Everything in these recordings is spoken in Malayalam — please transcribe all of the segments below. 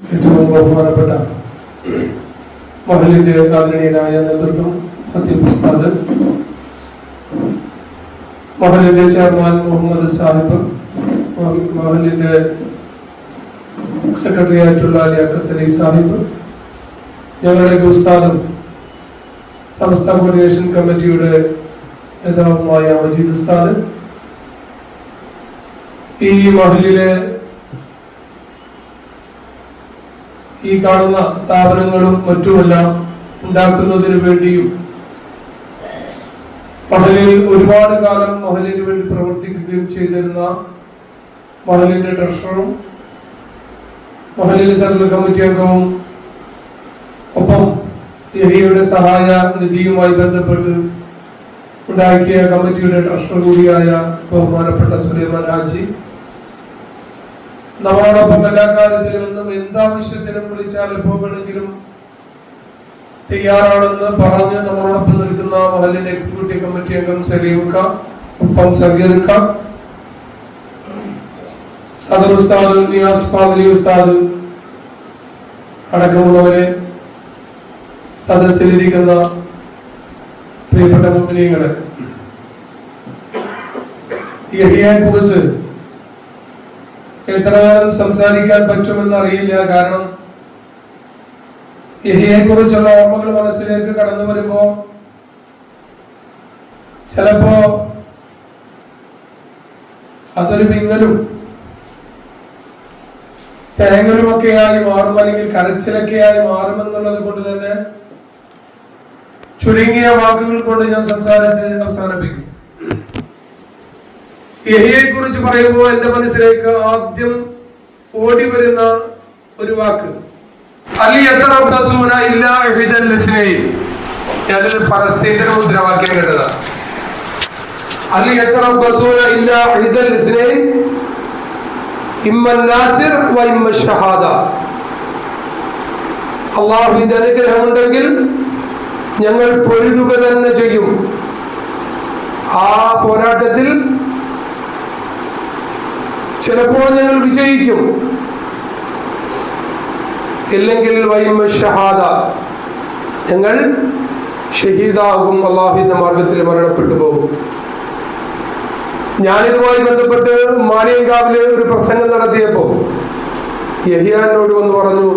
ഏറ്റവും ബഹുമാനപ്പെട്ട മഹലിന്റെ ആദരണീയനായ നേതൃത്വം സത്യം ഉസ്താദ് മഹലിന്റെ ചെയർമാൻ മുഹമ്മദ് സാഹിബ് മഹ- മഹലിന്റെ സെക്രട്ടറി ആയിട്ടുള്ള ലിയാഖത്ത് അലി സാഹിബ് ഞങ്ങളുടെ ഉസ്താദും സമസ്ത കോർഡിനേഷൻ കമ്മിറ്റിയുടെ നേതാവുമായ മജീദ് ഉസ്താദ് ഈ മഹലിലെ ഈ കാണുന്ന സ്ഥാപനങ്ങളും മറ്റുമെല്ലാം ഉണ്ടാക്കുന്നതിന് വേണ്ടിയും മഹലിൽ ഒരുപാട് കാലം മഹലിന് വേണ്ടി പ്രവർത്തിക്കുകയും ചെയ്തിരുന്ന മഹലിന്റെ ട്രഷററും മഹലിലെ സെൻട്രൽ കമ്മിറ്റി അംഗവും ഒപ്പം യഹിയുടെ സഹായ നിധിയുമായി ബന്ധപ്പെട്ട് ഉണ്ടാക്കിയ കമ്മിറ്റിയുടെ ട്രഷറർ കൂടിയായ ബഹുമാനപ്പെട്ട സുലൈമാൻ ഹാജി. നമ്മളോടൊപ്പം എല്ലാ കാര്യത്തിലും എന്നും എന്താവശ്യത്തിനും വിളിച്ചാൽ എപ്പോ വേണമെങ്കിലും തയ്യാറാണെന്ന് പറഞ്ഞ് നമ്മളോടൊപ്പം നിൽക്കുന്ന മഹലിന്റെ എക്സിക്യൂട്ടീവ് കമ്മിറ്റി അംഗം സലീമുക്ക ഒപ്പം സഗീർക്ക സദർ ഉസ്താദ് നിയാസ് ഫാദലി ഉസ്താദ് അടക്കമുള്ളവരെ സദസ്സിലിരിക്കുന്ന പ്രിയപ്പെട്ട മുസ്ലിങ്ങളെ യഹിയെ കുറിച്ച് എത്ര നേരം സംസാരിക്കാൻ പറ്റുമെന്ന് അറിയില്ല. കാരണം യഹിയെ കുറിച്ചുള്ള ഓർമ്മകൾ മനസ്സിലേക്ക് കടന്നു വരുമ്പോ ചിലപ്പോ അതൊരു വിങ്ങലും തേങ്ങലുമൊക്കെയായി മാറും അല്ലെങ്കിൽ കരച്ചിലൊക്കെയായി മാറുമെന്നുള്ളത് കൊണ്ട് തന്നെ ചുരുങ്ങിയ വാക്കുകൾ കൊണ്ട് ഞാൻ സംസാരിച്ച് അവസാനിപ്പിക്കും യഹിയെ കുറിച്ച് പറയുമ്പോൾ എന്റെ മനസ്സിലേക്ക് ആദ്യം ഓടി വരുന്ന ഒരു വാക്ക്. അലി എത്ര പ്രസൂന ഇല്ലാ ഞാനൊരു ഫലസ്തീന്റെ മുദ്രാവാക്യം കേട്ടതാ. അലി എത്ര പ്രസൂന ഇല്ലാ ഇമ്മൻ നാസിർ വ ഷഹാദ. അള്ളാഹുവിന്റെ അനുഗ്രഹമുണ്ടെങ്കിൽ ഞങ്ങൾ പൊരുതുക തന്നെ ചെയ്യും. ആ പോരാട്ടത്തിൽ ചിലപ്പോൾ ഞങ്ങൾ വിജയിക്കും. ഇല്ലെങ്കിൽ വൈമ ഷഹാദ. ഞങ്ങൾ ഷഹീദാകും. അള്ളാഹിന്റെ മാർഗത്തിൽ മരണപ്പെട്ടു പോകും. ഞാനിതുമായി ബന്ധപ്പെട്ട് മാനിയങ്കാവിൽ ഒരു പ്രസംഗം നടത്തിയപ്പോ യഹിയാനോട് വന്ന് പറഞ്ഞു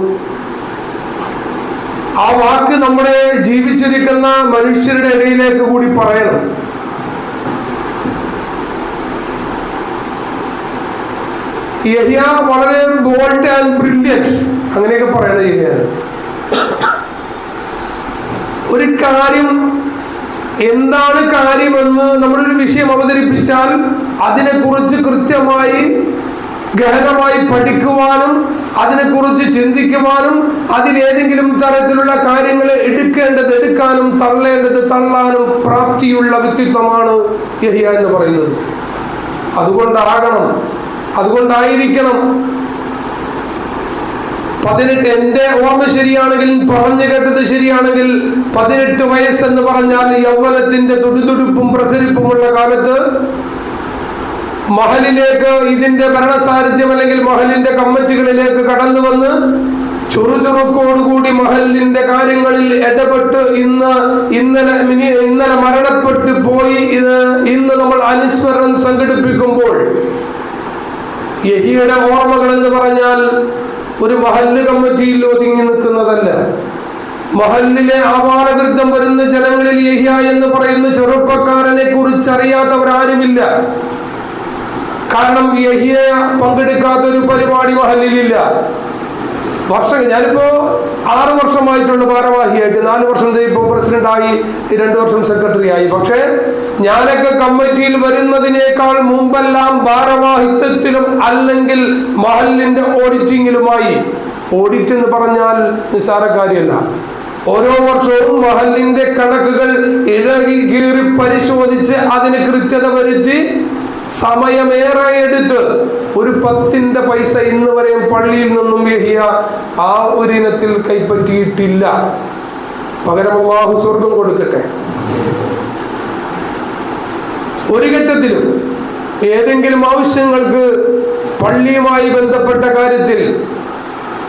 ആ വാക്ക് നമ്മുടെ ജീവിച്ചിരിക്കുന്ന മനുഷ്യരുടെ ഇടയിലേക്ക് കൂടി പറയണം. യഹിയ വളരെ ബോൾഡ് ആൻഡ് ബ്രില്യന്റ് അങ്ങനെയൊക്കെ പറയണ യഹിയ. ഒരു കാര്യം എന്താണ് കാര്യമെന്ന് നമ്മളൊരു വിഷയം അവതരിപ്പിച്ചാൽ അതിനെക്കുറിച്ച് കൃത്യമായി ഗഹനമായി പഠിക്കുവാനും അതിനെക്കുറിച്ച് ചിന്തിക്കുവാനും അതിലേതെങ്കിലും തരത്തിലുള്ള കാര്യങ്ങൾ എടുക്കേണ്ടത് എടുക്കാനും തള്ളേണ്ടത് തള്ളാനും പ്രാപ്തിയുള്ള വ്യക്തിത്വമാണ് യഹിയ എന്ന് പറയുന്നത്. അതുകൊണ്ടാകണം അതുകൊണ്ടായിരിക്കണം. പതിനെട്ട് എന്റെ ഓർമ്മ ശരിയാണെങ്കിൽ പറഞ്ഞു കേട്ടത് ശരിയാണെങ്കിൽ പതിനെട്ട് വയസ്സെന്ന് പറഞ്ഞാൽ യൗവനത്തിന്റെ തുടിതുടുപ്പും പ്രസരിപ്പുമുള്ള കാലത്ത് മഹലിലേക്ക് ഇതിന്റെ ഭരണസാരഥ്യം അല്ലെങ്കിൽ മഹലിന്റെ കമ്മിറ്റികളിലേക്ക് കടന്നു വന്ന് ചുറുചുറുക്കോടുകൂടി മഹലിന്റെ കാര്യങ്ങളിൽ ഇടപെട്ട് ഇന്ന് ഇന്നലെ ഇന്നലെ മരണപ്പെട്ട് പോയി. ഇത് ഇന്ന് നമ്മൾ അനുസ്മരണം സംഘടിപ്പിക്കുമ്പോൾ യഹിയുടെ ഓർമ്മകൾ എന്ന് പറഞ്ഞാൽ ഒരു മഹല്ല് കമ്മിറ്റിയിൽ ഒതുങ്ങി നിൽക്കുന്നതല്ല. മഹല്ലിലെ ആപാലവൃദ്ധം വരുന്ന ജനങ്ങളിൽ യഹിയ എന്ന് പറയുന്ന ചെറുപ്പക്കാരനെ കുറിച്ച് അറിയാത്തവരാരുമില്ല കാരണം യഹിയ പങ്കെടുക്കാത്ത ഒരു പരിപാടി മഹല്ലിലില്ല. വർഷം ഞാനിപ്പോ ആറ് വർഷമായിട്ടുള്ള ഭാരവാഹിയായിട്ട്. നാല് വർഷം ഇപ്പോൾ പ്രസിഡന്റായി രണ്ടു വർഷം സെക്രട്ടറി ആയി പക്ഷേ ഞാനൊക്കെ കമ്മിറ്റിയിൽ വരുന്നതിനേക്കാൾ മുമ്പെല്ലാം ഭാരവാഹിത്വത്തിലും അല്ലെങ്കിൽ മഹലിന്റെ ഓഡിറ്റിങ്ങിലുമായി. ഓഡിറ്റ് എന്ന് പറഞ്ഞാൽ നിസ്സാര കാര്യമല്ല. ഓരോ വർഷവും മഹലിന്റെ കണക്കുകൾ ഇഴകി കീറി പരിശോധിച്ച് അതിന് കൃത്യത വരുത്തി സമയമേറെ എടുത്ത് ഒരു പത്തിന്റെ പൈസ ഇന്ന് വരെയും പള്ളിയിൽ നിന്നും യഹിയ ആ ഒരു ഇനത്തിൽ കൈപ്പറ്റിയിട്ടില്ല. പകരം അള്ളാഹു സ്വർഗം കൊടുക്കട്ടെ. ഒരു ഘട്ടത്തിലും ഏതെങ്കിലും ആവശ്യങ്ങൾക്ക് പള്ളിയുമായി ബന്ധപ്പെട്ട കാര്യത്തിൽ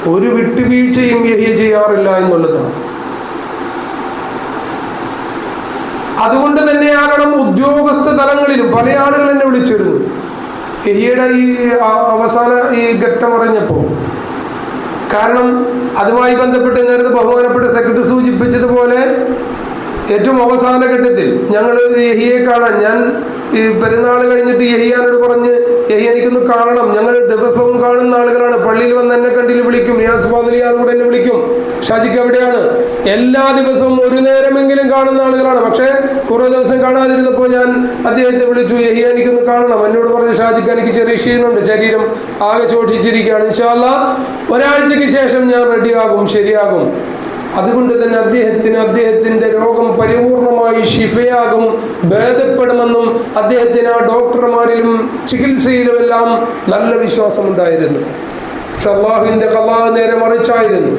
ഒരു വിട്ടുവീഴ്ചയും യഹിയ ചെയ്യാറില്ല എന്നുള്ളതാണ്. അതുകൊണ്ട് തന്നെയാകണം ഉദ്യോഗസ്ഥ തലങ്ങളിലും പല ആളുകൾ എന്നെ വിളിച്ചിരുന്നു. എഹിയുടെ ഈ അവസാന ഈ ഘട്ടം അറിഞ്ഞപ്പോൾ. കാരണം അതുമായി ബന്ധപ്പെട്ട് നേരത്തെ ബഹുമാനപ്പെട്ട സെക്രട്ടറി സൂചിപ്പിച്ചതുപോലെ ഏറ്റവും അവസാന ഘട്ടത്തിൽ ഞങ്ങൾ യഹിയെ കാണാൻ ഞാൻ ഈ പെരുന്നാൾ കഴിഞ്ഞിട്ട് യഹിയാനോട് പറഞ്ഞ് യഹി എനിക്കൊന്ന് കാണണം. ഞങ്ങൾ ദിവസവും കാണുന്ന ആളുകളാണ്. പള്ളിയിൽ വന്ന് എന്നെ കണ്ടിൽ വിളിക്കും. റിയാസ് ഫാദലിയാൻ കൂടെ എന്നെ വിളിക്കും. ഷാജിക്ക് എവിടെയാണ്? എല്ലാ ദിവസവും ഒരു നേരമെങ്കിലും കാണുന്ന ആളുകളാണ്. പക്ഷേ കുറേ ദിവസം കാണാതിരുന്നപ്പോൾ ഞാൻ അദ്ദേഹത്തെ വിളിച്ചു. യഹി എനിക്കൊന്ന് കാണണം. എന്നോട് പറഞ്ഞു ഷാജിക്ക് എനിക്ക് ചെറിയ ക്ഷീണമുണ്ട്. ശരീരം ആകെ ശോഷിച്ചിരിക്കുകയാണ്. ഇൻഷാല്ല ഒരാഴ്ചയ്ക്ക് ശേഷം ഞാൻ റെഡിയാകും ശരിയാകും. അതുകൊണ്ട് തന്നെ അദ്ദേഹത്തിന് അദ്ദേഹത്തിന്റെ രോഗം പരിപൂർണമായി ശിഫയാകും ഭേദപ്പെടുമെന്നും അദ്ദേഹത്തിന് ആ ഡോക്ടർമാരിലും ചികിത്സയിലുമെല്ലാം നല്ല വിശ്വാസമുണ്ടായിരുന്നു. പക്ഷെ അള്ളാഹുവിന്റെ കലാഹ് നേരെ മറിച്ചായിരുന്നു.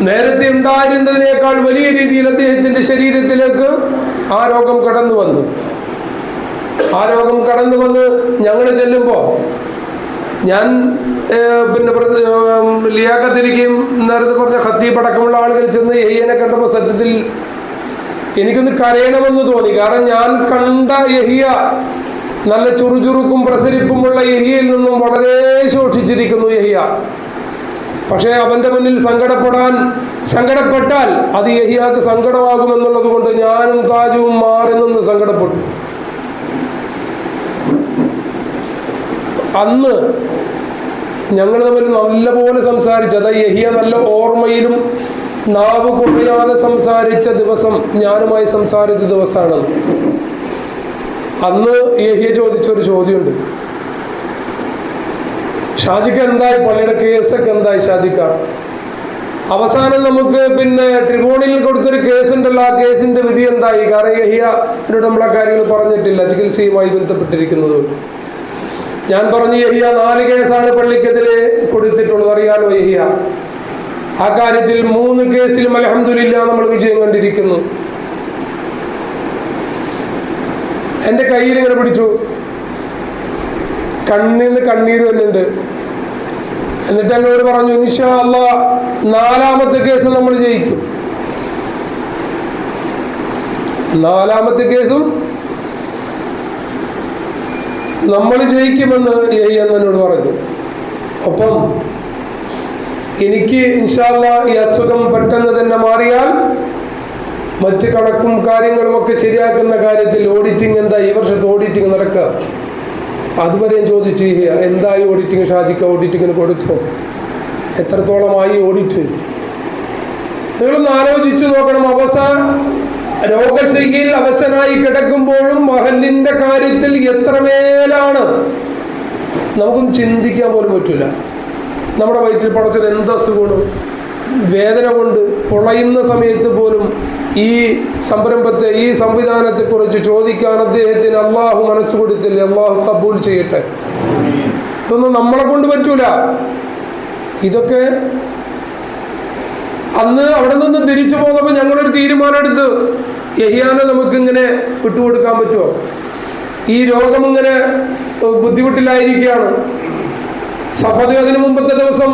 നേരത്തെ ഉണ്ടായിരുന്നതിനേക്കാൾ വലിയ രീതിയിൽ അദ്ദേഹത്തിന്റെ ശരീരത്തിലേക്ക് ആ രോഗം കടന്നു വന്നു ആ രോഗം കടന്നു വന്ന് ഞങ്ങൾ ചെല്ലുമ്പോൾ ഞാൻ പിന്നെ ലിയാക്കത്തിരിക്കുകയും നേരത്തെ പറഞ്ഞ ഖത്തീബ് അടക്കമുള്ള ആളുകൾ ചെന്ന് യഹിയനെ കണ്ടപ്പോൾ സത്യത്തിൽ എനിക്കൊന്ന് കരയണമെന്ന് തോന്നി. കാരണം ഞാൻ കണ്ട യഹിയ നല്ല ചുറുചുറുക്കും പ്രസരിപ്പുമുള്ള യഹിയയിൽ നിന്നും വളരെ ശോഷിച്ചിരിക്കുന്നു യഹിയ. പക്ഷേ അവന്റെ മുന്നിൽ സങ്കടപ്പെടാൻ സങ്കടപ്പെട്ടാൽ അത് യഹിയാക്ക് സങ്കടമാകുമെന്നുള്ളത് കൊണ്ട് ഞാനും താജുവും മാറി നിന്ന് സങ്കടപ്പെട്ടു. അന്ന് ഞങ്ങൾ തമ്മിൽ നല്ലപോലെ സംസാരിച്ചു അതായത് യഹിയ നല്ല ഓർമ്മയിലും നാവ് കുറയാതെ സംസാരിച്ച ദിവസം ഞാനുമായി സംസാരിച്ച ദിവസമാണ്. അന്ന് യഹിയ ചോദിച്ചൊരു ചോദ്യമുണ്ട്. ഷാജിക്ക് എന്തായി? പള്ളിയുടെ കേസൊക്കെ എന്തായി ഷാജിക്ക? അവസാനം നമുക്ക് പിന്നെ ട്രിബ്യൂണലിൽ കൊടുത്തൊരു കേസ് ഉണ്ടല്ലോ ആ കേസിന്റെ വിധി എന്തായി? കാരണം യഹിയ എന്നോട് നമ്മളെ കാര്യങ്ങൾ പറഞ്ഞിട്ടില്ല. ചികിത്സയുമായി ബന്ധപ്പെട്ടിരിക്കുന്നത്. ഞാൻ പറഞ്ഞു യഹിയ നാല് കേസാണ് പള്ളിക്കെതിരെ കൊടുത്തിട്ടുള്ളത്. അറിയാലോ യഹിയ ആ കാര്യത്തിൽ മൂന്ന് കേസിലും അലഹമില്ല നമ്മൾ വിജയം കണ്ടിരിക്കുന്നു. എന്റെ കയ്യിൽ ഇങ്ങനെ പിടിച്ചു. കണ്ണിന്ന് കണ്ണീര് വരുന്നുണ്ട്. എന്നിട്ട് എന്നോട് പറഞ്ഞു അല്ലാ നാലാമത്തെ കേസ് നമ്മൾ ജയിക്കും. നാലാമത്തെ കേസും നമ്മൾ ജയിക്കുമെന്ന് എന്നോട് പറഞ്ഞു. ഒപ്പം എനിക്ക് ഇൻഷാല്ല ഈ അസുഖം പെട്ടെന്ന് തന്നെ മാറിയാൽ മറ്റ് കണക്കും കാര്യങ്ങളും ഒക്കെ ശരിയാക്കുന്ന കാര്യത്തിൽ ഓഡിറ്റിംഗ് എന്താ? ഈ വർഷത്തെ ഓഡിറ്റിംഗ് നടക്കുക അതുവരെ ചോദിച്ചു എന്തായി ഓഡിറ്റിംഗ് ഷാജിക്ക് ഓഡിറ്റിങ്ങിന് കൊടുത്തു? എത്രത്തോളമായി ഓഡിറ്റ് നിങ്ങളൊന്ന് ആലോചിച്ചു നോക്കണം. അവസാന രോഗശൈലിയിൽ അവശനായി കിടക്കുമ്പോഴും മഹലിന്റെ കാര്യത്തിൽ എത്രമേലാണ്? നമുക്കൊന്നും ചിന്തിക്കാൻ പോലും പറ്റില്ല നമ്മുടെ വയറ്റിൽ പടത്തിന് എന്ത് അസുഖമാണ്? വേദന കൊണ്ട് പൊളയുന്ന സമയത്ത് പോലും ഈ സംരംഭത്തെ ഈ സംവിധാനത്തെക്കുറിച്ച് ചോദിക്കാൻ അദ്ദേഹത്തിന് അള്ളാഹു മനസ്സ് കൊടുത്തില്ലേ? അള്ളാഹു കബൂൽ ചെയ്യട്ടെ. ഇതൊന്നും നമ്മളെ കൊണ്ട് പറ്റൂല. ഇതൊക്കെ അന്ന് അവിടെ നിന്ന് തിരിച്ചു പോന്നപ്പോൾ ഞങ്ങളൊരു തീരുമാനം എടുത്ത് യഹിയാനെ നമുക്കിങ്ങനെ വിട്ടുകൊടുക്കാൻ പറ്റുമോ? ഈ രോഗം ഇങ്ങനെ ബുദ്ധിമുട്ടിലായിരിക്കുകയാണ്. സഫദ് അതിന് മുമ്പത്തെ ദിവസം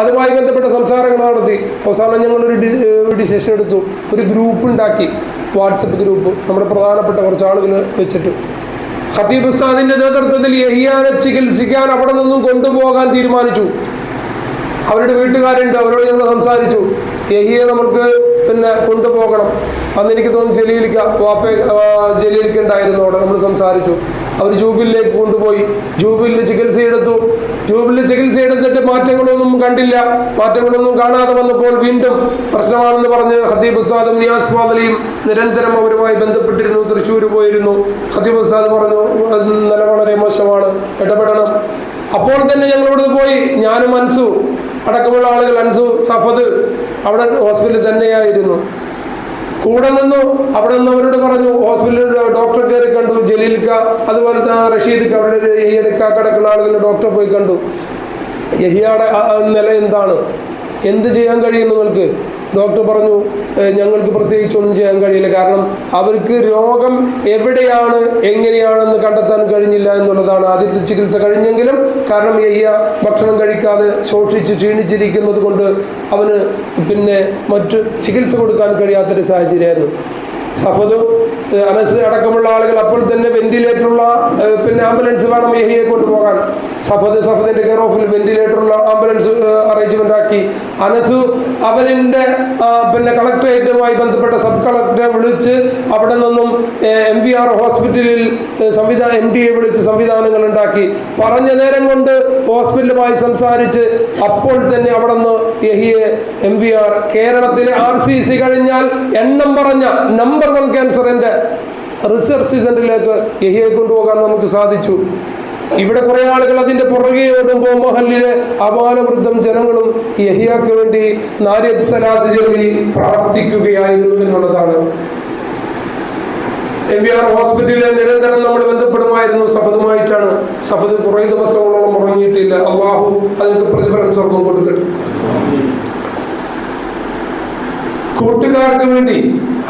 അതുമായി ബന്ധപ്പെട്ട സംസാരങ്ങൾ നടത്തി. അവസാനം ഞങ്ങളൊരു ഡിസിഷൻ എടുത്തു. ഒരു ഗ്രൂപ്പ് ഉണ്ടാക്കി. WhatsApp group. നമ്മുടെ പ്രധാനപ്പെട്ട കുറച്ച് ആളുകൾ വെച്ചിട്ട്. ഖത്തീബ് ഉസ്താദിന്റെ നേതൃത്വത്തിൽ യഹിയാനെ ചികിത്സിക്കാൻ അവിടെ നിന്നും കൊണ്ടുപോകാൻ തീരുമാനിച്ചു. അവരുടെ വീട്ടുകാരുണ്ട് അവരോട് ഞങ്ങൾ സംസാരിച്ചു. യഹിയെ നമുക്ക് പിന്നെ കൊണ്ടുപോകണം. അന്ന് എനിക്ക് തോന്നുന്നു ജലീലിക്ക വാപ്പ ജലീലിക്ക ഉണ്ടായിരുന്നു അവിടെ. നമ്മൾ സംസാരിച്ചു. അവർ ജൂബിലേക്ക് കൊണ്ടുപോയി. ജൂബിലിൽ ചികിത്സ എടുത്തു. ജൂബിലിൽ ചികിത്സ എടുത്തിട്ട് മാറ്റങ്ങളൊന്നും കണ്ടില്ല. മാറ്റങ്ങളൊന്നും കാണാതെ വന്നപ്പോൾ വീണ്ടും പ്രശ്നമാണെന്ന് പറഞ്ഞ് ഹദീബ് ഉസ്താദും നിയാസ് ഫാദലിയും നിരന്തരം അവരുമായി ബന്ധപ്പെട്ടിരുന്നു. തൃശ്ശൂർ പോയിരുന്നു. ഹദീബ് ഉസ്താദ് പറഞ്ഞു "അത് നില വളരെ മോശമാണ്. ഇടപെടണം. അപ്പോൾ തന്നെ ഇവിടുന്ന് പോയി. ഞാനും അൻസു അടക്കമുള്ള ആളുകൾ അൻസു സഫദ് അവിടെ ഹോസ്പിറ്റലിൽ തന്നെയായിരുന്നു. കൂടെ നിന്നു അവിടെ നിന്ന് അവരോട് പറഞ്ഞു ഹോസ്പിറ്റലിൽ ഡോക്ടറെ കയറി കണ്ടു ജലീൽക്ക അതുപോലെ തന്നെ റഷീദ്ക്ക് അവരുടെ യഹിയടുക്ക കിടക്കുന്ന ആളുകൾ ഡോക്ടറെ പോയി കണ്ടു. ആ നില എന്താണ്? എന്ത് ചെയ്യാൻ കഴിയും നിങ്ങൾക്ക്? ഡോക്ടർ പറഞ്ഞു ഞങ്ങൾക്ക് പ്രത്യേകിച്ച് ഒന്നും ചെയ്യാൻ കഴിയില്ല. കാരണം അവർക്ക് രോഗം എവിടെയാണ് എങ്ങനെയാണെന്ന് കണ്ടെത്താൻ കഴിഞ്ഞില്ല എന്നുള്ളതാണ് ആദ്യത്തെ ചികിത്സ കഴിഞ്ഞെങ്കിലും കാരണം എയ്യ ഭക്ഷണം കഴിക്കാതെ ശോഷിച്ച് ക്ഷീണിച്ചിരിക്കുന്നത് കൊണ്ട് അവന് പിന്നെ മറ്റു ചികിത്സ കൊടുക്കാൻ കഴിയാത്തൊരു സാഹചര്യമായിരുന്നു. സഫദ് അനസ് അടക്കമുള്ള ആളുകൾ അപ്പോൾ തന്നെ വെന്റിലേറ്ററുള്ള പിന്നെ ആംബുലൻസ് വേണം യഹിയെ കൊണ്ടുപോകാൻ. സഫദ് സഫദിന്റെ കെയർ ഓഫിൽ വെന്റിലേറ്ററുള്ള ആംബുലൻസ് അറേഞ്ച്മെന്റ് ആക്കി. അനസ് അവനിന്റെ പിന്നെ കളക്ടറേറ്റുമായി ബന്ധപ്പെട്ട സബ് കളക്ടറെ വിളിച്ച് അവിടെ നിന്നും എം വി ആർ ഹോസ്പിറ്റലിൽ സംവിധാനം എം ഡി എ വിളിച്ച് സംവിധാനങ്ങൾ ഉണ്ടാക്കി. പറഞ്ഞ നേരം കൊണ്ട് ഹോസ്പിറ്റലുമായി സംസാരിച്ച് അപ്പോൾ തന്നെ അവിടെ നിന്ന് യഹിയെ എം വി ആർ കേരളത്തിലെ ആർ സി സി കഴിഞ്ഞാൽ എണ്ണം പറഞ്ഞ നമ്പർ വൺ ക്യാൻസറിന്റെ റിസർച്ച് സെന്ററിലേക്ക് യഹിയെ കൊണ്ടുപോകാൻ നമുക്ക് സാധിച്ചു. ഇവിടെ കുറെ ആളുകൾ അതിന്റെ പുറകെ ഓടുമ്പോൾ മഹലിലെ അപാലവൃദ്ധം ജനങ്ങളും യഹിയാക്ക് വേണ്ടി നാരിയത് സലാത്ത് ചൊല്ലി പ്രാർത്ഥിക്കുകയായിരുന്നു എന്നുള്ളതാണ്. എം വി ആർ ഹോസ്പിറ്റലിൽ നിരന്തരം നമ്മൾ ബന്ധപ്പെടുമായിരുന്നു. സഫദുമായിട്ടാണ്. സഫദ് കുറേ ദിവസങ്ങളോളം ഉറങ്ങിയിട്ടില്ല. അള്ളാഹു അതിന് പ്രതിഫലം സ്വർഗം കൊടുക്കട്ടെ. കൂട്ടുകാർക്ക് വേണ്ടി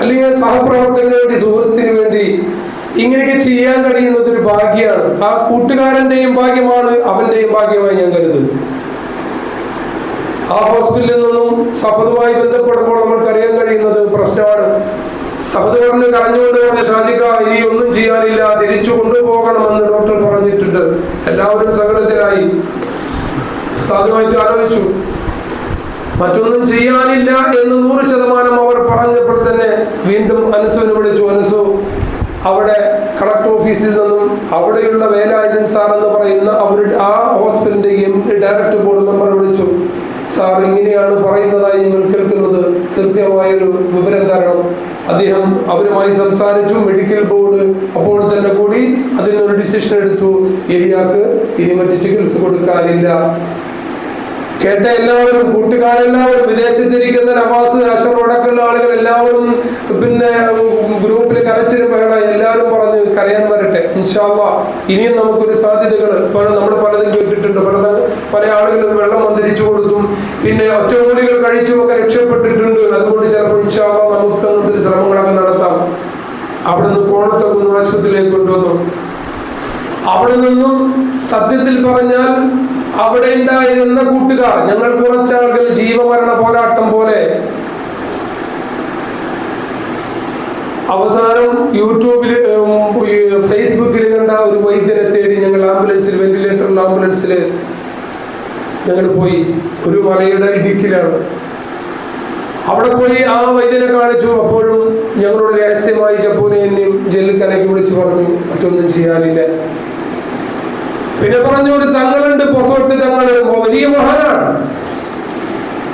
അല്ലെങ്കിൽ സഹപ്രവർത്തകന് വേണ്ടി സുഹൃത്തിന് വേണ്ടി ഇങ്ങനെയൊക്കെ ചെയ്യാൻ കഴിയുന്നത് ഒരു ഭാഗ്യമാണ്. ആ കൂട്ടുകാരന്റെയും ഭാഗ്യമാണ് അവന്റെയും ഭാഗ്യമായി ഞാൻ കരുതുന്നത് ആ ഹോസ്പിറ്റലിൽ നിന്നും സഫദുമായി ബന്ധപ്പെടുമ്പോൾ നമ്മൾക്കറിയാൻ കഴിയുന്നത് പ്രശ്നമാണ്. സഫദ് പറഞ്ഞ് കരഞ്ഞുകൊണ്ട് പറഞ്ഞ ഷാജിക്ക ഇനി ഒന്നും ചെയ്യാനില്ല തിരിച്ചു കൊണ്ടുപോകണമെന്ന് ഡോക്ടർ പറഞ്ഞിട്ടുണ്ട്. എല്ലാവരും സകലത്തിലായി ഉസ്താദുമായിട്ട് ആലോചിച്ചു. മറ്റൊന്നും ചെയ്യാനില്ല എന്ന് നൂറ് ശതമാനം അവർ പറഞ്ഞപ്പോൾ തന്നെ വീണ്ടും അനുസുവിനെ വിളിച്ചു അനുസു അവിടെ കളക്ടർ ഓഫീസിൽ നിന്നും അവിടെയുള്ള വേലായുധൻ സാർ എന്ന് പറയുന്ന അവരുടെ ആ ഹോസ്പിറ്റലിന്റെ ഡയറക്ടർ ബോർഡ് മെമ്പർ വിളിച്ചു. സാർ ഇങ്ങനെയാണ് പറയുന്നതായി നിങ്ങൾ കേൾക്കുന്നത്. കൃത്യമായൊരു വിവരം തരണം. അദ്ദേഹം അവരുമായി സംസാരിച്ചു മെഡിക്കൽ ബോർഡ് അപ്പോൾ തന്നെ കൂടി അതിൽ നിന്നൊരു ഡിസിഷൻ എടുത്തു. ഏരിയാക്ക് ഇനി മറ്റ് ചികിത്സ കൊടുക്കാനില്ല. കേട്ട എല്ലാവരും കൂട്ടുകാരെല്ലാവരും വിദേശത്തിരിക്കുന്ന നവാസ് അഷർ അടക്കമുള്ള ആളുകൾ എല്ലാവരും പിന്നെ ഗ്രൂപ്പിൽ കരച്ചിലും വേണം എല്ലാവരും പറഞ്ഞ് കരയാൻ വരട്ടെ. ഇൻഷാല്ല ഇനിയും നമുക്കൊരു സാധ്യതകൾ നമ്മൾ പലതും കേട്ടിട്ടുണ്ട്. പല പല ആളുകളും വെള്ളം വന്നിരിച്ചു കൊടുത്തും പിന്നെ ഒറ്റമൂലികൾ കഴിച്ചുമൊക്കെ രക്ഷപ്പെട്ടിട്ടുണ്ട്. അതുകൊണ്ട് ചിലപ്പോൾ ഇൻഷാല്ല നമുക്ക് അങ്ങനത്തെ ശ്രമങ്ങളൊക്കെ നടത്താം. അവിടെ നിന്ന് കോണത്തക്കുന്ന് ആശുപത്രിയിലേക്ക് കൊണ്ടുവന്നു. അവിടെ നിന്നും സത്യത്തിൽ പറഞ്ഞാൽ അവിടെ ഉണ്ടായിരുന്ന കൂട്ടുകാർ ഞങ്ങൾ കുറച്ചാളുകൾ ജീവമരണ പോരാട്ടം പോലെ. അവസാനം യൂട്യൂബിൽ ഫേസ്ബുക്കിൽ കണ്ട ഒരു വൈദ്യനെ തേടി ഞങ്ങൾ ആംബുലൻസിൽ വെന്റിലേറ്ററിൽ ആംബുലൻസിൽ ഞങ്ങൾ പോയി. ഒരു മലയുടെ ഇടുക്കിലാണ്. അവിടെ പോയി ആ വൈദ്യനെ കാണിച്ചു. അപ്പോഴും ഞങ്ങളോട് രഹസ്യമായി ജപ്പൂനെ എന്നെയും ജെല്ലിക്കലയ്ക്ക് വിളിച്ചു പറഞ്ഞു മറ്റൊന്നും ചെയ്യാനില്ല. പിന്നെ പറഞ്ഞു ഒരു തങ്ങളുണ്ട് പൊസോട്ട് തങ്ങൾ. വലിയ മഹാനാണ്.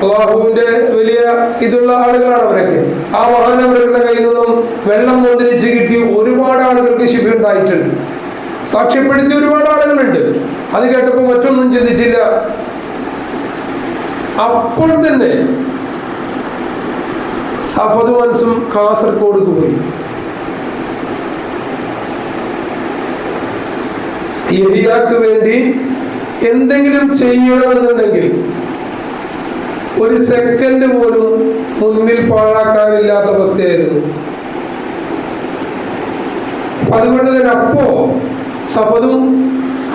അള്ളാഹുവിന്റെ വലിയ ഇതുള്ള ആളുകളാണ് അവരൊക്കെ. ആ മഹാൻ അവരുടെ കയ്യിൽ നിന്നും വെള്ളം മുന്തിരിച്ച് കിട്ടി ഒരുപാട് ആളുകൾക്ക് ശിഫി ഉണ്ടായിട്ടുണ്ട്. സാക്ഷ്യപ്പെടുത്തിയ ഒരുപാട് ആളുകളുണ്ട്. അത് കേട്ടപ്പോൾ മറ്റൊന്നും ചിന്തിച്ചില്ല. അപ്പോൾ തന്നെ സഫദ് മനസ്സും കാസർഗോഡ് പോയി. ഏരിയാക്ക് വേണ്ടി എന്തെങ്കിലും ചെയ്യണമെന്നുണ്ടെങ്കിൽ ഒരു സെക്കൻഡ് പോലും മുന്നിൽ പാഴാക്കാനില്ലാത്ത അവസ്ഥയായിരുന്നു. അതുകൊണ്ട് തന്നെ അപ്പോ സഫദും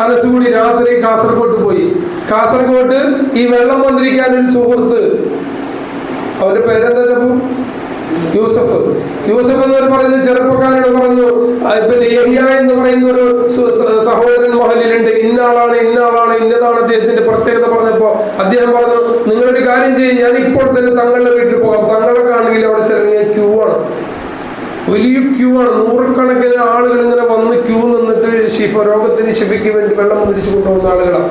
അനസ് രാത്രി കാസർഗോഡ് പോയി. കാസർഗോഡ് ഈ വെള്ളം വന്നിരിക്കാൻ ഒരു സുഹൃത്ത്. അവന്റെ പേരെന്താ ചപ്പു യൂസഫ്. യൂസഫ് എന്ന് പറയുന്ന ചെറുപ്പക്കാരോട് പറഞ്ഞു പിന്നെ എന്ന് പറയുന്ന ഒരു സഹോദരൻ മഹലിലുണ്ട് ഇന്നാളാണ് ഇന്നാളാണ് ഇന്നതാണ് അദ്ദേഹത്തിന്റെ പ്രത്യേകത പറഞ്ഞപ്പോ അദ്ദേഹം പറഞ്ഞു നിങ്ങളൊരു കാര്യം ചെയ്യും ഞാൻ ഇപ്പോൾ തന്നെ തങ്ങളുടെ വീട്ടിൽ പോകാം. തങ്ങളെ ആണെങ്കിൽ അവിടെ ചെറിയ ക്യൂ ആണ്. വലിയ ക്യൂ ആണ്. നൂറുകണക്കിന് ആളുകൾ ഇങ്ങനെ വന്ന് ക്യൂ നിന്നിട്ട് ശിഫ രോഗത്തിന് ശിഫയ്ക്ക് വേണ്ടി വെള്ളം തിരിച്ചു കൊണ്ടുപോകുന്ന ആളുകളാണ്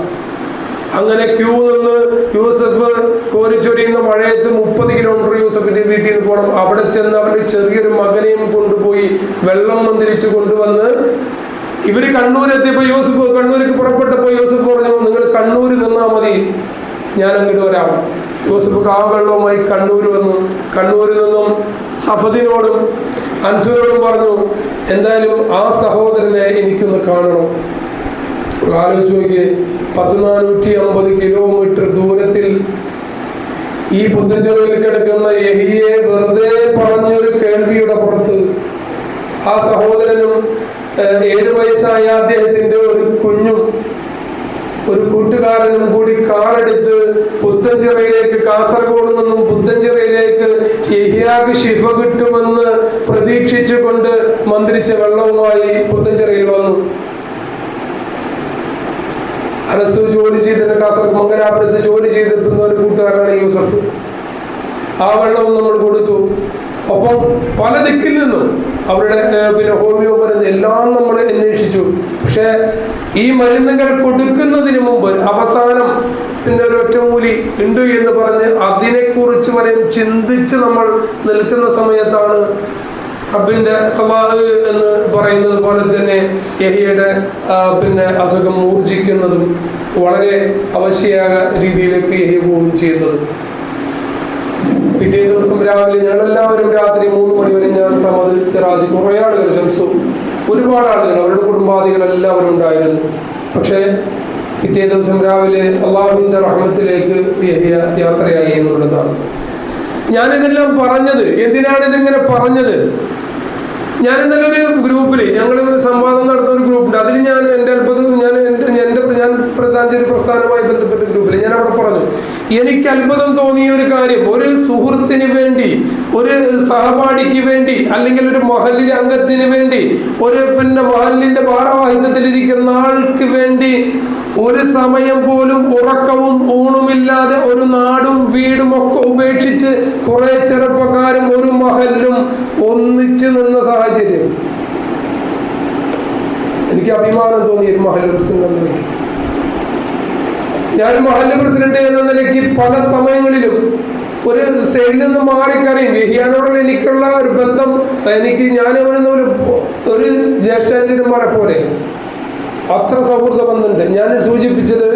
അങ്ങനെ ക്യൂ നിന്ന് യൂസഫ് കോരിച്ചൊരിയുന്ന മഴയത്ത് മുപ്പത് കിലോമീറ്റർ യൂസഫിന്റെ വീട്ടിൽ നിന്ന് പോകണം അവിടെ ചെന്ന് അവന്റെ ചെറിയൊരു മകനെയും കൊണ്ടുപോയി വെള്ളം മന്ദിരിച്ച് കൊണ്ടുവന്ന് ഇവർ കണ്ണൂരെത്തിയപ്പോ യൂസഫ് കണ്ണൂരിക്ക് പുറപ്പെട്ടപ്പോ യൂസഫ് പറഞ്ഞു നിങ്ങൾ കണ്ണൂരിൽ നിന്നാ മതി. ഞാൻ അങ്ങോട്ട് വരാം. യൂസഫ് ആ വെള്ളവുമായി കണ്ണൂർ വന്നു. കണ്ണൂരിൽ നിന്നും സഫദിനോടും അൻസുരോടും പറഞ്ഞു എന്തായാലും ആ സഹോദരനെ എനിക്കൊന്ന് കാണണം. ആലോചിച്ച് നോക്കി പത്ത് നാനൂറ്റി അമ്പത് കിലോമീറ്റർ ദൂരത്തിൽ ഈ പുത്തഞ്ചെറിയിൽ കിടക്കുന്ന എഹിയെ വെറുതെ പറഞ്ഞൊരു കേൾവിയുടെ പുറത്ത് ആ സഹോദരനും ഏഴ് വയസ്സായ അദ്ദേഹത്തിന്റെ ഒരു കുഞ്ഞും ഒരു കൂട്ടുകാരനും കൂടി കാറെടുത്ത് പുത്തഞ്ചിറയിലേക്ക് കാസർഗോഡ് നിന്നും പുത്തഞ്ചിറയിലേക്ക് യഹിയാക്ക് ശിഫ കിട്ടുമെന്ന് പ്രതീക്ഷിച്ചുകൊണ്ട് മന്ത്രിച്ച വെള്ളവുമായി പുത്തഞ്ചിറയിൽ വന്നു. അനസ് ജോലി ചെയ്തിട്ട് കാസർഗോഡ് മംഗലാപുരത്ത് ജോലി ചെയ്തിട്ടുന്ന ഒരു കൂട്ടുകാരനാണ് യൂസഫ്. ആ വെള്ളവും നമ്മൾ കൊടുത്തു. ഒപ്പം പല ദിക്കിൽ നിന്നും അവരുടെ പിന്നെ ഹോമിയോ മരുന്ന് എല്ലാം നമ്മൾ അന്വേഷിച്ചു. പക്ഷേ ഈ മരുന്നുകൾ കൊടുക്കുന്നതിന് മുമ്പ് അവസാനം പിന്നെ ഒരു ഒറ്റമൂലി ഉണ്ട് എന്ന് പറഞ്ഞ് അതിനെക്കുറിച്ച് വരെ ചിന്തിച്ച് നമ്മൾ നിൽക്കുന്ന സമയത്താണ് റബ്ബിന്റെ എന്ന് പറയുന്നത് പോലെ തന്നെ യഹിയുടെ പിന്നെ അസുഖം മൂർജിക്കുന്നതും വളരെ അവശ്യയായ രീതിയിലേക്ക് യഹി പോവുകയും ചെയ്യുന്നത്. പിറ്റേ ദിവസം രാവിലെ ഞങ്ങളെല്ലാവരും രാത്രി മൂന്ന് മണിവരെ ഞാൻ സമത് സിറാജ് കുറേ ആളുകൾ ശംസു ഒരുപാട് ആളുകൾ അവരുടെ കുടുംബാദികൾ എല്ലാവരും ഉണ്ടായിരുന്നു. പക്ഷേ പിറ്റേ ദിവസം രാവിലെ അള്ളാഹുവിന്റെ റഹ്മത്തിലേക്ക് യഹിയ യാത്രയായി എന്നുള്ളതാണ്. ഞാനിതെല്ലാം പറഞ്ഞത്. എന്തിനാണ് ഇതിങ്ങനെ പറഞ്ഞത്? ഞാൻ ഇന്നലെ ഒരു ഗ്രൂപ്പിൽ ഞങ്ങൾ സംവാദം നടത്തുന്ന ഒരു ഗ്രൂപ്പുണ്ട് അതിൽ ഞാൻ എന്റെ അത്ഭുതം ഞാൻ എന്റെ എന്റെ ഞാൻ പ്രധാനമന്ത്രി പ്രസ്ഥാനവുമായി ബന്ധപ്പെട്ട ഗ്രൂപ്പിൽ ഞാൻ അവിടെ പറഞ്ഞു എനിക്ക് അത്ഭുതം തോന്നിയ ഒരു കാര്യം. ഒരു സുഹൃത്തിന് വേണ്ടി ഒരു സഹപാഠിക്ക് വേണ്ടി അല്ലെങ്കിൽ ഒരു മഹലിലെ അംഗത്തിന് വേണ്ടി ഒരു പിന്നെ മഹലിന്റെ ഭാരവാഹിത്വത്തിലിരിക്കുന്ന ആൾക്ക് വേണ്ടി ഒരു സമയം പോലും ഉറക്കവും ഊണുമില്ലാതെ ഒരു നാടും വീടും ഒക്കെ ഉപേക്ഷിച്ച് കുറെ ചെറുപ്പക്കാരും ഒരു മഹലിലും ഒന്നിച്ചു നിന്ന സാഹചര്യം. എനിക്ക് അഭിമാനം തോന്നി ഒരു മഹലും സിംഗം എന്ന നിലയ്ക്ക് ഞാൻ മഹല്ല് പ്രസിഡന്റ് എന്ന നിലയ്ക്ക് പല സമയങ്ങളിലും ഒരു സൈഡിൽ നിന്ന് മാറിക്കറിയും വിഹിയാനോടുള്ള എനിക്കുള്ള ഒരു ബന്ധം എനിക്ക് ഞാൻ അവനെന്ന ഒരു ഒരു ജ്യേഷ്ഠാചാര്യന്മാരെ പോലെ അത്ര സൗഹൃദ ബന്ധമുണ്ട് ഞാൻ സൂചിപ്പിച്ചത്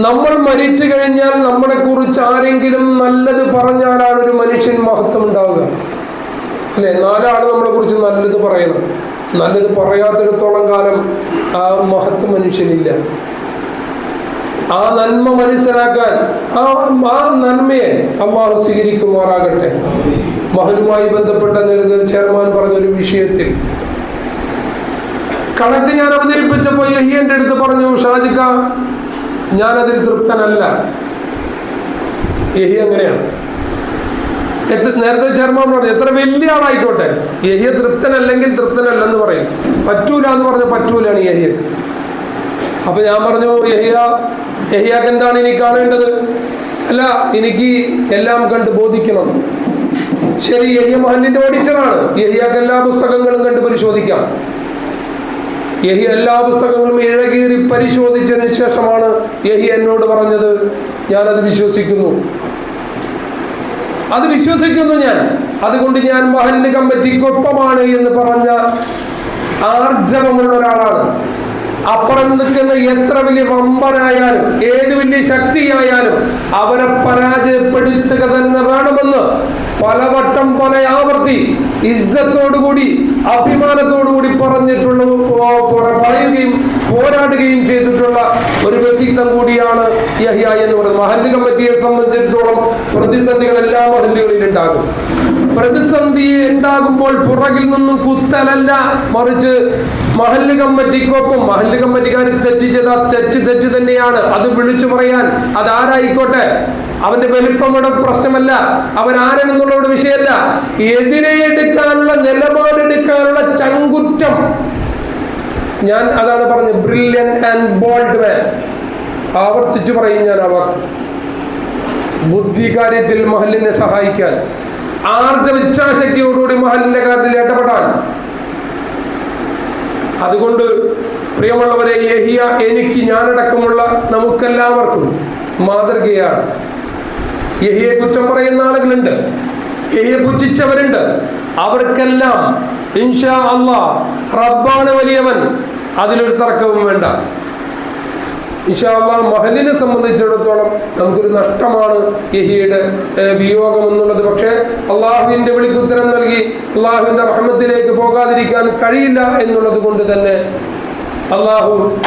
നമ്മൾ മരിച്ചു കഴിഞ്ഞാൽ നമ്മളെ കുറിച്ച് ആരെങ്കിലും നല്ലത് പറഞ്ഞാലാണ് ഒരു മനുഷ്യൻ മഹത്വം ഉണ്ടാവുക. അല്ലെ? നാലാൾ നമ്മളെ കുറിച്ച് നല്ലത് പറയണം. നല്ലത് പറയാത്തിടത്തോളം കാലം ആ മഹത്വം മനുഷ്യനില്ല. ആ നന്മ മനസ്സിലാക്കാൻ ആ ആ നന്മയെ അള്ളാഹു സ്വീകരിക്കുമാറാകട്ടെ. മഹലുമായി ബന്ധപ്പെട്ട നേരത്തെ ചെയർമാൻ പറഞ്ഞൊരു വിഷയത്തിൽ. കണക്ക് ഞാൻ അവതരിപ്പിച്ചപ്പോൾ യഹി അടുത്ത് പറഞ്ഞു ഷാജിക്ക ഞാനതിൽ തൃപ്തനല്ല. യഹി അങ്ങനെയാണ് നേരത്തെ ചെയർമാൻ പറഞ്ഞു എത്ര വലിയ ആളായിക്കോട്ടെ. യഹിയ തൃപ്തനല്ലെങ്കിൽ തൃപ്തനല്ലെന്ന് പറയും. പറ്റൂല എന്ന് പറഞ്ഞ പറ്റൂലാണ് യഹിയക്ക് അപ്പൊ ഞാൻ പറഞ്ഞു യഹിയ യഹിയാക്ക് എന്താണ് ഇനി കാണേണ്ടത്? അല്ല എനിക്ക് എല്ലാം കണ്ട് ബോധിക്കണം. ശരി യഹിയ മഹലിന്റെ ഓഡിറ്ററാണ് യഹിയാക്ക് എല്ലാ പുസ്തകങ്ങളും കണ്ട് പരിശോധിക്കാം. യഹി എല്ലാ പുസ്തകങ്ങളും ഇഴകീറി പരിശോധിച്ചതിന് ശേഷമാണ് യഹി എന്നോട് പറഞ്ഞത്. ഞാനത് വിശ്വസിക്കുന്നു. അത് വിശ്വസിക്കുന്നു ഞാൻ. അതുകൊണ്ട് ഞാൻ മഹലിന് കമ്മിറ്റിക്കൊപ്പമാണ് എന്ന് പറഞ്ഞ ആർജവമുള്ള ഒരാളാണ്. അപ്പുറം നിൽക്കുന്ന എത്ര വലിയ വമ്പനായാലും ഏത് വലിയ ശക്തിയായാലും അവരെ പരാജയപ്പെടുത്തുക തന്നെ വേണമെന്ന് പലവട്ടം പല ആവർത്തി ഇസ്സത്തോടുകൂടി അഭിമാനത്തോടുകൂടി പറഞ്ഞിട്ടുള്ള പറയുകയും പോരാടുകയും ചെയ്തിട്ടുള്ള ഒരു വ്യക്തിത്വം കൂടിയാണ് യഹിയ എന്ന് പറയുന്നത്. മഹല്ല് കമ്മിറ്റിയെ സംബന്ധിച്ചിടത്തോളം പ്രതിസന്ധികൾ എല്ലാ മഹല്ലുകളിലും ഉണ്ടാകും. പ്രതിസന്ധി ഉണ്ടാകുമ്പോൾ പുറകിൽ നിന്നും കുത്തലല്ല മറിച്ച് മഹല്ല് കമ്മിറ്റിക്കൊപ്പം മഹല്ല് കമ്മിറ്റിക്കാർ തെറ്റ് ചെയ്ത തെറ്റ് തെറ്റ് തന്നെയാണ്. അത് വിളിച്ചു പറയാൻ അത് ആരായിക്കോട്ടെ? അവന്റെ വലിപ്പം വലിപ്പങ്ങളുടെ പ്രശ്നമല്ല അവൻ ആരാണെന്നുള്ളവരുടെ വിഷയമല്ല. എതിരെ എടുക്കാനുള്ള നിലപാടെടുക്കാനുള്ള ചങ്കുറ്റം. ഞാൻ അതാണ് പറഞ്ഞത് ബ്രില്യൻ ആൻഡ് ബോൾഡ് മാൻ ആവർത്തിച്ചു പറയും ഞാൻ ആ വാക്ക്. ബുദ്ധി കാര്യത്തിൽ മഹലിനെ സഹായിക്കാൻ ആർജവ ഇച്ഛാശക്തിയോടുകൂടി മഹലിന്റെ കാര്യത്തിൽ ഇടപെടാൻ. അതുകൊണ്ട് പ്രിയമുള്ളവരെ എനിക്ക് ഞാനടക്കമുള്ള നമുക്കെല്ലാവർക്കും മാതൃകയാണ്. യഹിയെ കുറ്റം പറയുന്ന ആളുകളുണ്ട്. യഹിയെ പുച്ഛിച്ചവരുണ്ട്. അവർക്കെല്ലാം ഇൻഷാ അള്ളാ റബ്ബാണ് വലിയവൻ. അതിലൊരു തർക്കവും വേണ്ട. ഇൻഷാല്ല മഹലിനെ സംബന്ധിച്ചിടത്തോളം നമുക്കൊരു നഷ്ടമാണ് യഹിയുടെ വിയോഗം എന്നുള്ളത്. പക്ഷേ അള്ളാഹുവിന്റെ വിളിക്കുത്തരം നൽകി അള്ളാഹുവിന്റെ റഹ്മത്തിലേക്ക് പോകാതിരിക്കാൻ കഴിയില്ല എന്നുള്ളത് കൊണ്ട് തന്നെ അള്ളാഹു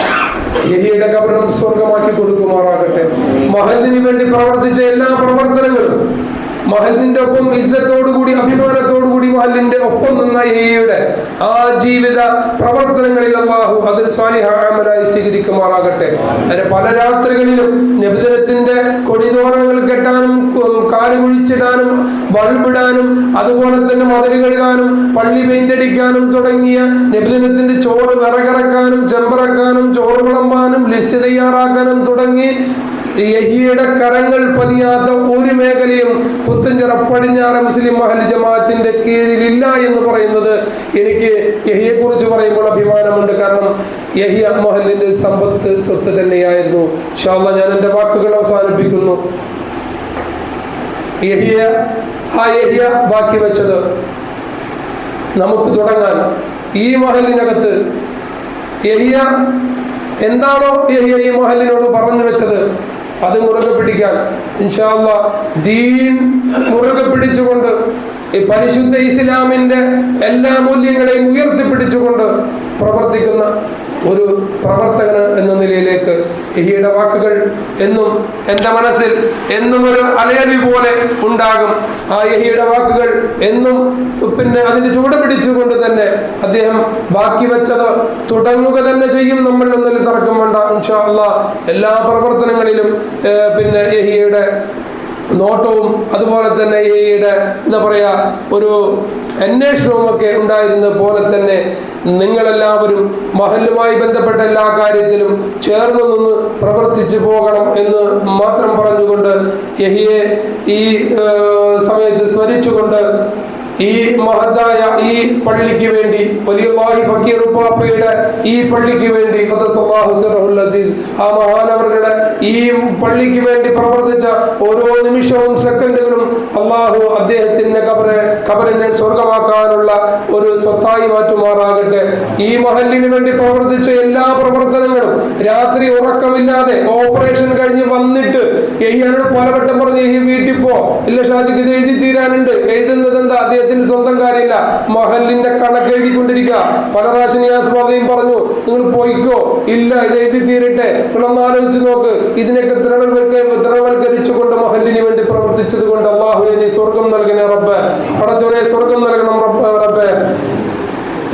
യഹിയുടെ കബറും സ്വർഗമാക്കി കൊടുക്കുമാറാകട്ടെ. മഹലിന് വേണ്ടി പ്രവർത്തിച്ച എല്ലാ പ്രവർത്തനങ്ങളും മഹലിന്റെ ഒപ്പം ഇസ്സത്തോടുകൂടി അഭിമാനത്തോടുകൂടി മഹലിന്റെ ഒപ്പം നിന്ന ഏയുടെ ആ ജീവിത പ്രവർത്തനങ്ങളിൽ അള്ളാഹു അതിൽ സ്വാനിഹാമരായി സ്വീകരിക്കുമാറാകട്ടെ. അങ്ങനെ പല രാത്രികളിലും നബിദിനത്തിന്റെ കൊടിതോരണങ്ങൾ കെട്ടാനും കാലുകുഴിച്ചിടാനും കാൽ കുഴിച്ചിടാനും ബൾബിടാനും അതുപോലെ തന്നെ മതിൽ കഴുകാനും പള്ളി പെയിന്റ് അടിക്കാനും തുടങ്ങിയ നബിദിനത്തിന്റെ ചോറ് വിറകിറക്കാനും ചെമ്പറക്കാനും ചോറ് വിളമ്പാനും ലിസ്റ്റ് തയ്യാറാക്കാനും തുടങ്ങി യഹിയുടെ കരങ്ങൾ പതിയാത്ത ഒരു മേഖലയും പുത്തഞ്ചിറ പടിഞ്ഞാറ മുസ്ലിം മഹൽ ജമാഅത്തിന്റെ കീഴിലില്ല എന്ന് പറയുന്നത് എനിക്ക് യഹിയെ കുറിച്ച് പറയുമ്പോൾ അഭിമാനമുണ്ട്. കാരണം യഹിയ മഹലിന്റെ സമ്പത്ത് സ്വത്ത് തന്നെയായിരുന്നു. ഷാള്ള ഞാൻ എന്റെ വാക്കുകൾ അവസാനിപ്പിക്കുന്നു. യഹിയ ആ യഹിയ ബാക്കി വെച്ചത് നമുക്ക് തുടങ്ങാൻ ഈ മഹലിനകത്ത് യഹിയ എന്താണോ യഹിയ ഈ മഹലിനോട് പറഞ്ഞു വെച്ചത്? അത് മുറുകെ പിടിക്കാൻ. ഇൻഷാല്ല ദീൻ മുറുകെ പിടിച്ചുകൊണ്ട് ഈ പരിശുദ്ധ ഇസ്ലാമിന്റെ എല്ലാ മൂല്യങ്ങളെയും ഉയർത്തിപ്പിടിച്ചുകൊണ്ട് പ്രവർത്തിക്കുന്ന ഒരു പ്രവർത്തകന് എന്ന നിലയിലേക്ക് ഈയുടെ വാക്കുകൾ എന്നും എന്റെ മനസ്സിൽ എന്നും ഒരു അലയടി പോലെ ഉണ്ടാകും. ആ യഹിയുടെ വാക്കുകൾ എന്നും പിന്നെ അതിന് ചൂട് പിടിച്ചുകൊണ്ട് തന്നെ അദ്ദേഹം ബാക്കി വെച്ചത് തുടങ്ങുക തന്നെ ചെയ്യും നമ്മൾ ഒന്നിൽ തർക്കം വേണ്ട ഇൻഷാ അള്ളാ. എല്ലാ പ്രവർത്തനങ്ങളിലും പിന്നെ യഹിയുടെ നോട്ടവും അതുപോലെ തന്നെ ഈയുടെ എന്താ പറയാ ഒരു അന്വേഷണവും ഒക്കെ ഉണ്ടായിരുന്ന പോലെ തന്നെ നിങ്ങളെല്ലാവരും മഹലുമായി ബന്ധപ്പെട്ട എല്ലാ കാര്യത്തിലും ചേർന്ന് നിന്ന് പ്രവർത്തിച്ചു പോകണം എന്ന് മാത്രം പറഞ്ഞുകൊണ്ട് യഹിയെ ഈ സമയത്ത് സ്മരിച്ചുകൊണ്ട് ഈ മഹത്തായ ഈ പള്ളിക്ക് വേണ്ടി വലിയ ഫക്കീർ ഉപ്പാപ്പയുടെ ഈ പള്ളിക്ക് വേണ്ടി അസീസ് ആ മഹാനവരുടെ ഈ പള്ളിക്ക് വേണ്ടി പ്രവർത്തിച്ച ഓരോ നിമിഷവും സെക്കൻഡുകളും അള്ളാഹു അദ്ദേഹത്തിന്റെ കബറെ കബറിനെ സ്വർഗമാക്കാനുള്ള ഒരു സ്വത്തായി മാറ്റുമാറാകട്ടെ. ഈ മഹലിന് വേണ്ടി പ്രവർത്തിച്ച എല്ലാ പ്രവർത്തനങ്ങളും രാത്രി ഉറക്കമില്ലാതെ ഓപ്പറേഷൻ കഴിഞ്ഞ് വന്നിട്ട് എയ്യാനോട് പലവട്ടം പറഞ്ഞ് ഈ വീട്ടിൽ പോ. ഇല്ല ഷാജിക്ക് ഇത് എഴുതി തീരാനുണ്ട്. എഴുതുന്നത് എന്താ? അദ്ദേഹത്തിന് സ്വന്തം കാര്യമില്ല. മഹലിന്റെ കണക്ക് എഴുതിക്കൊണ്ടിരിക്കുക. പല പ്രാവശ്യം ഞാൻ സ്വാധീനം പറഞ്ഞു നിങ്ങൾ പോയിക്കോ. ഇല്ല ഇത് എഴുതി തീരട്ടെ. നിങ്ങളൊന്ന് ആലോചിച്ച് നോക്ക്. ഇതിനൊക്കെ തൃണവൽക്ക തൃണവൽക്കരിച്ചുകൊണ്ട് മഹലിന് വേണ്ടി പ്രവർത്തിച്ചത് കൊണ്ട് അള്ളാഹു സ്വർഗം നൽകണേ റബ്ബ്. പടച്ചവനെ സ്വർഗം നൽകണം റബ്ബ് റബ്ബേ.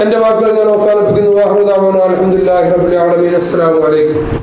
എന്റെ വാക്കുകൾ ഞാൻ അവസാനിപ്പിക്കുന്നു. വാഹുദാമനോ അലഹമുല്ലാ റബ്ബുൽ ആലമീൻ. അസ്സലാമു അലൈക്കും.